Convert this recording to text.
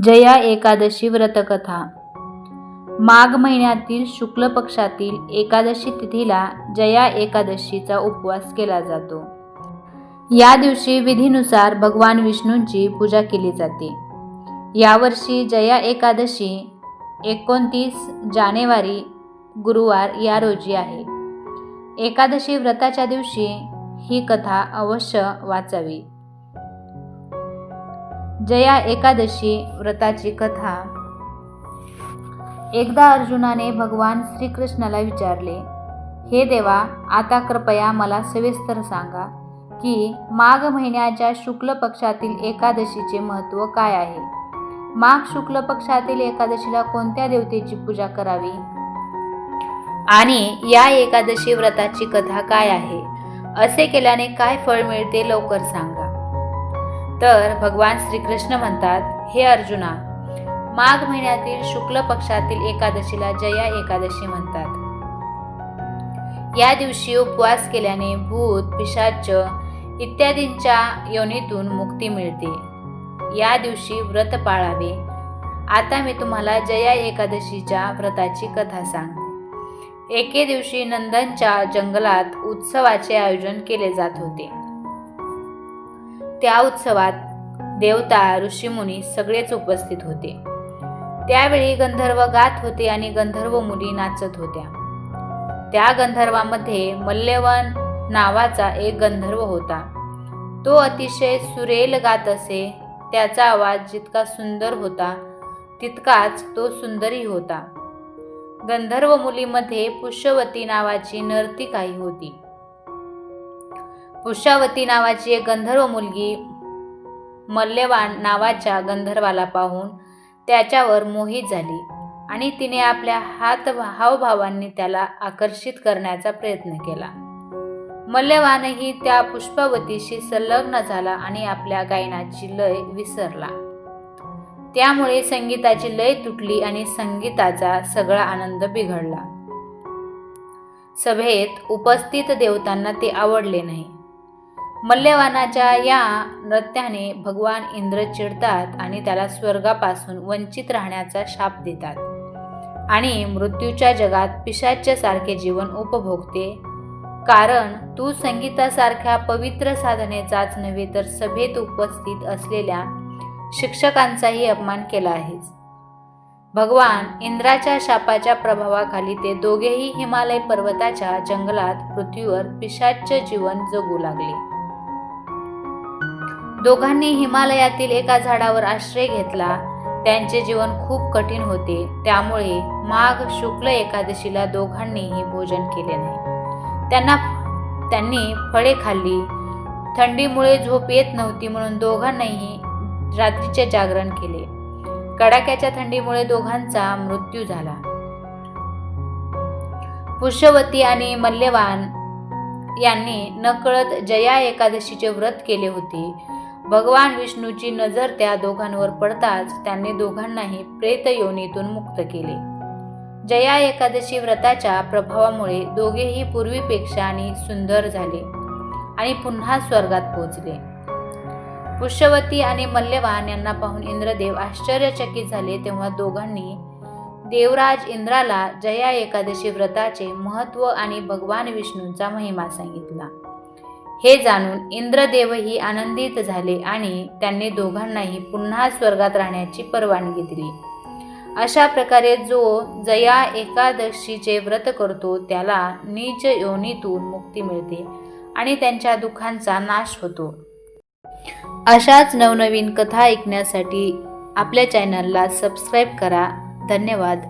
जया एकादशी व्रतकथा. माघ महिन्यातील शुक्ल पक्षातील एकादशी तिथीला जया एकादशीचा उपवास केला जातो. या दिवशी विधीनुसार भगवान विष्णूंची पूजा केली जाते. यावर्षी जया एकादशी एकोणतीस जानेवारी गुरुवार या रोजी आहे. एकादशी व्रताच्या दिवशी ही कथा अवश्य वाचावी. जया एकादशी व्रताची कथा. एकदा अर्जुनाने भगवान श्रीकृष्णाला विचारले हे देवा आता कृपया मला सविस्तर सांगा की माघ महिन्याच्या शुक्ल पक्षातील एकादशीचे महत्त्व काय आहे? माघ शुक्ल पक्षातील एकादशीला कोणत्या देवतेची पूजा करावी? आणि या एकादशी व्रताची कथा काय आहे? असे केल्याने काय फळ मिळते लवकर सांगा. तर भगवान श्रीकृष्ण म्हणतात हे अर्जुना माघ महिन्यातील शुक्ल पक्षातील एकादशीला जया एकादशी म्हणतात. या दिवशी उपवास केल्याने भूत पिशाच इत्यादींच्या योनीतून मुक्ती मिळते. या दिवशी व्रत पाळावे. आता मी तुम्हाला जया एकादशीच्या व्रताची कथा सांगते. एके दिवशी नंदनच्या जंगलात उत्सवाचे आयोजन केले जात होते. त्या उत्सवात देवता ऋषीमुनी सगळेच उपस्थित होते. त्यावेळी गंधर्व गात होते आणि गंधर्व मुली नाचत होत्या. त्या गंधर्वामध्ये मल्यवन नावाचा एक गंधर्व होता. तो अतिशय सुरेल गात असे त्याचा आवाज जितका सुंदर होता तितकाच तो सुंदरही होता. गंधर्व मुलीमध्ये पुष्यवती नावाची नर्तिकाही होती. पुष्यावती नावाची एक गंधर्व मुलगी मल्यवान नावाच्या गंधर्वाला पाहून त्याच्यावर मोहित झाली आणि तिने आपल्या हात हावभावांनी त्याला आकर्षित करण्याचा प्रयत्न केला. मल्यवानही त्या पुष्पावतीशी संलग्न झाला आणि आपल्या गायनाची लय विसरला. त्यामुळे संगीताची लय तुटली आणि संगीताचा सगळा आनंद बिघडला. सभेत उपस्थित देवतांना ते आवडले नाही. मल्यवानाच्या या नृत्याने भगवान इंद्र चिडतात आणि त्याला स्वर्गापासून वंचित राहण्याचा शाप देतात. आणि मृत्यूच्या जगात पिशाच्यासारखे जीवन उपभोगते. कारण तू संगीतासारख्या पवित्र साधनेचाच नव्हे तर सभेत उपस्थित असलेल्या शिक्षकांचाही अपमान केला आहेस. भगवान इंद्राच्या शापाच्या प्रभावाखाली ते दोघेही हिमालय पर्वताच्या जंगलात पृथ्वीवर पिशाच्च जीवन जगू लागले. दोघांनी हिमालयातील एका झाडावर आश्रय घेतला. त्यांचे जीवन खूप कठीण होते. त्यामुळे माघ शुक्ल एकादशीला दोघांनीही भोजन केले नाही. त्यांना त्यांनी फळे खाल्ली. थंडीमुळे झोप येत नव्हती म्हणून दोघांनाही रात्रीचे जागरण केले. कडाक्याच्या थंडीमुळे दोघांचा मृत्यू झाला. पुष्यवती आणि मल्यवान यांनी नकळत जया एकादशीचे व्रत केले होते. भगवान विष्णूची नजर त्या दोघांवर पडताच त्यांनी दोघांनाही प्रेत योनीतून मुक्त केले. जया एकादशी व्रताच्या प्रभावामुळे दोघेही पूर्वीपेक्षा आणि सुंदर झाले आणि पुन्हा स्वर्गात पोचले पुष्यवती आणि मल्यवान यांना पाहून इंद्रदेव आश्चर्यचकित झाले तेव्हा दोघांनी देवराज इंद्राला जया एकादशी व्रताचे महत्त्व आणि भगवान विष्णूंचा महिमा सांगितला. हे जाणून इंद्रदेवही आनंदित झाले आणि त्यांनी दोघांनाही पुन्हा स्वर्गात राहण्याची परवानगी दिली. अशा प्रकारे जो जया एकादशीचे व्रत करतो त्याला नीच योनीतून मुक्ती मिळते आणि त्यांच्या दुःखांचा नाश होतो. अशाच नवनवीन कथा ऐकण्यासाठी आपल्या चॅनलला सबस्क्राईब करा. धन्यवाद.